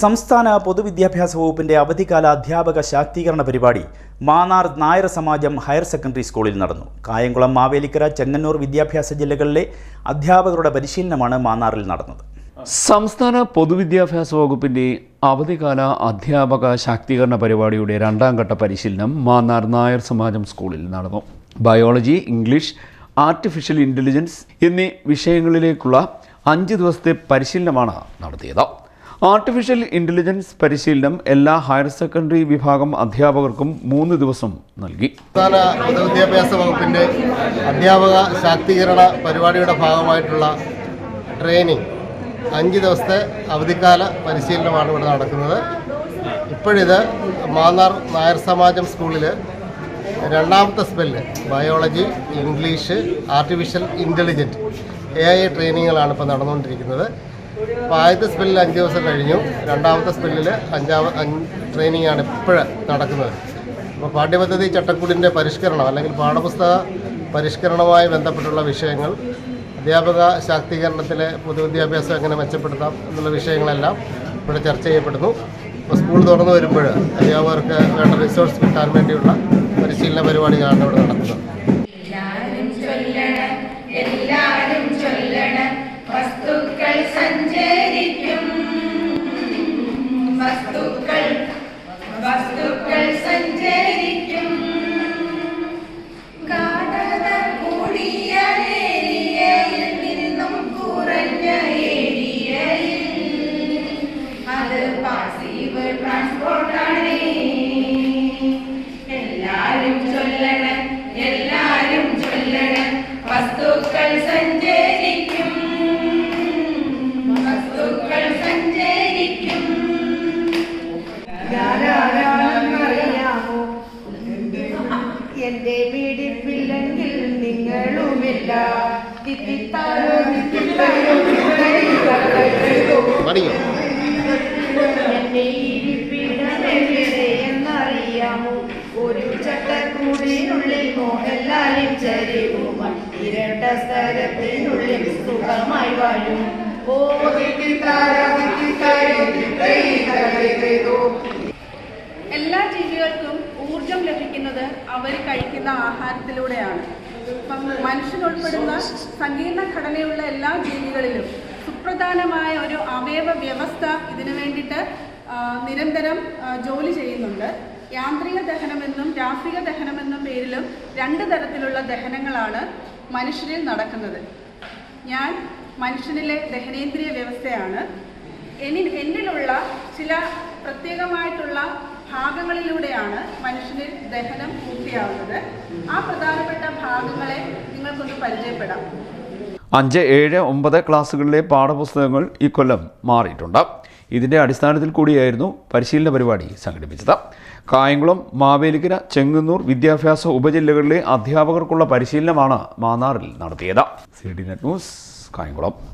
സംസ്ഥാന പൊതുവിദ്യാഭ്യാസ വകുപ്പിന്റെ അവധിക്കാല അധ്യാപക ശാക്തീകരണ പരിപാടി മാന്നാർ നായർ സമാജം ഹയർ സെക്കൻഡറി സ്കൂളിൽ നടന്നു. കായംകുളം മാവേലിക്കര ചെങ്ങന്നൂർ വിദ്യാഭ്യാസ ജില്ലകളിലെ അധ്യാപകരുടെ പരിശീലനമാണ് മാന്നാറിൽ നടന്നത്. സംസ്ഥാന പൊതുവിദ്യാഭ്യാസ വകുപ്പിന്റെ അവധിക്കാല അധ്യാപക ശാക്തീകരണ പരിപാടിയുടെ രണ്ടാം ഘട്ട പരിശീലനം മാന്നാർ നായർ സമാജം സ്കൂളിൽ നടന്നു. ബയോളജി ഇംഗ്ലീഷ് ആർട്ടിഫിഷ്യൽ ഇന്റലിജൻസ് എന്നീ വിഷയങ്ങളിലേക്കുള്ള അഞ്ച് ദിവസത്തെ പരിശീലനമാണ് നടത്തിയത്. ആർട്ടിഫിഷ്യൽ ഇന്റലിജൻസ് പരിശീലനം എല്ലാ ഹയർ സെക്കൻഡറി വിഭാഗം അധ്യാപകർക്കും മൂന്ന് ദിവസം നൽകി. സംസ്ഥാന പൊതുവിദ്യാഭ്യാസ വകുപ്പിന്റെ അധ്യാപക ശാക്തീകരണ പരിപാടിയുടെ ഭാഗമായിട്ടുള്ള ട്രെയിനിങ് അഞ്ച് ദിവസത്തെ അവധിക്കാല പരിശീലനമാണ് ഇവിടെ നടക്കുന്നത്. ഇപ്പോഴിത് മാന്നാർ നായർ സമാജം സ്കൂളിൽ രണ്ടാമത്തെ spell biology English artificial intelligent A I ട്രെയിനിങ്ങുകളാണ് ഇപ്പോൾ നടന്നുകൊണ്ടിരിക്കുന്നത്. അപ്പോൾ ആദ്യത്തെ സ്പെല്ലിൽ അഞ്ച് ദിവസം കഴിഞ്ഞു. രണ്ടാമത്തെ സ്പെല്ലിൽ അഞ്ചാമ അഞ്ച് ട്രെയിനിങ് ആണ് ഇപ്പോഴും നടക്കുന്നത്. അപ്പോൾ പാഠ്യപദ്ധതി ചട്ടക്കൂടിന്റെ പരിഷ്കരണം അല്ലെങ്കിൽ പാഠപുസ്തക പരിഷ്കരണവുമായി ബന്ധപ്പെട്ടുള്ള വിഷയങ്ങൾ അധ്യാപക ശാക്തീകരണത്തിലെ പൊതുവിദ്യാഭ്യാസം എങ്ങനെ മെച്ചപ്പെടുത്താം എന്നുള്ള വിഷയങ്ങളെല്ലാം ഇവിടെ ചർച്ച ചെയ്യപ്പെടുന്നു. അപ്പോൾ സ്കൂൾ തുറന്നു വരുമ്പോൾ അധ്യാപകർക്ക് വേണ്ട റിസോഴ്സ് കിട്ടാൻ വേണ്ടിയുള്ള പരിശീലന പരിപാടികളാണ് ഇവിടെ നടത്തുന്നത് ഇരിപ്പിടമെവിടെ എന്നറിയാമോ? ഒരു ചട്ടക്കൂടിനുള്ളിൽ ചരിവുമായി ഇരട്ട സ്ഥലത്തിനുള്ളിൽ സുഖമായി വാഴും. ഓ തിത്തിത്താരോ തിത്തിത്താരോ തിത്തിത്താരോ എല്ലാ ജീവികൾക്കും ഊർജം ലഭിക്കുന്നത് അവർ കഴിക്കുന്ന ആഹാരത്തിലൂടെയാണ്. മനുഷ്യനുൾപ്പെടുന്ന സങ്കീർണ ഘടനയുള്ള എല്ലാ ജീവികളിലും സുപ്രധാനമായ ഒരു അവയവ വ്യവസ്ഥ ഇതിനു വേണ്ടിയിട്ട് നിരന്തരം ജോലി ചെയ്യുന്നുണ്ട്. യാന്ത്രിക ദഹനമെന്നും രാഷ്ട്രീയ ദഹനമെന്നും പേരിലും രണ്ട് തരത്തിലുള്ള ദഹനങ്ങളാണ് മനുഷ്യരിൽ നടക്കുന്നത്. ഞാൻ മനുഷ്യനിലെ ദഹനേന്ദ്രിയ വ്യവസ്ഥയാണ്. എന്നിലുള്ള ചില പ്രത്യേകമായിട്ടുള്ള ഭാഗങ്ങളിലൂടെയാണ് മനുഷ്യന് ദഹനം പൂർത്തിയാവുന്നത്. ആ പ്രധാനപ്പെട്ട ഭാഗങ്ങളെ നിങ്ങൾക്കൊന്ന് പരിചയപ്പെടാം. അഞ്ച് ഏഴ് ഒമ്പത് ക്ലാസ്സുകളിലെ പാഠപുസ്തകങ്ങൾ ഈ കൊല്ലം മാറിയിട്ടുണ്ട്. ഇതിന്റെ അടിസ്ഥാനത്തിൽ കൂടിയായിരുന്നു പരിശീലന പരിപാടി സംഘടിപ്പിച്ചത്. കായംകുളം മാവേലിക്കര ചെങ്ങന്നൂർ വിദ്യാഭ്യാസ ഉപജില്ലകളിലെ അധ്യാപകർക്കുള്ള പരിശീലനമാണ് മാന്നാറിൽ നടത്തിയത്. C D net news Kayamkulam.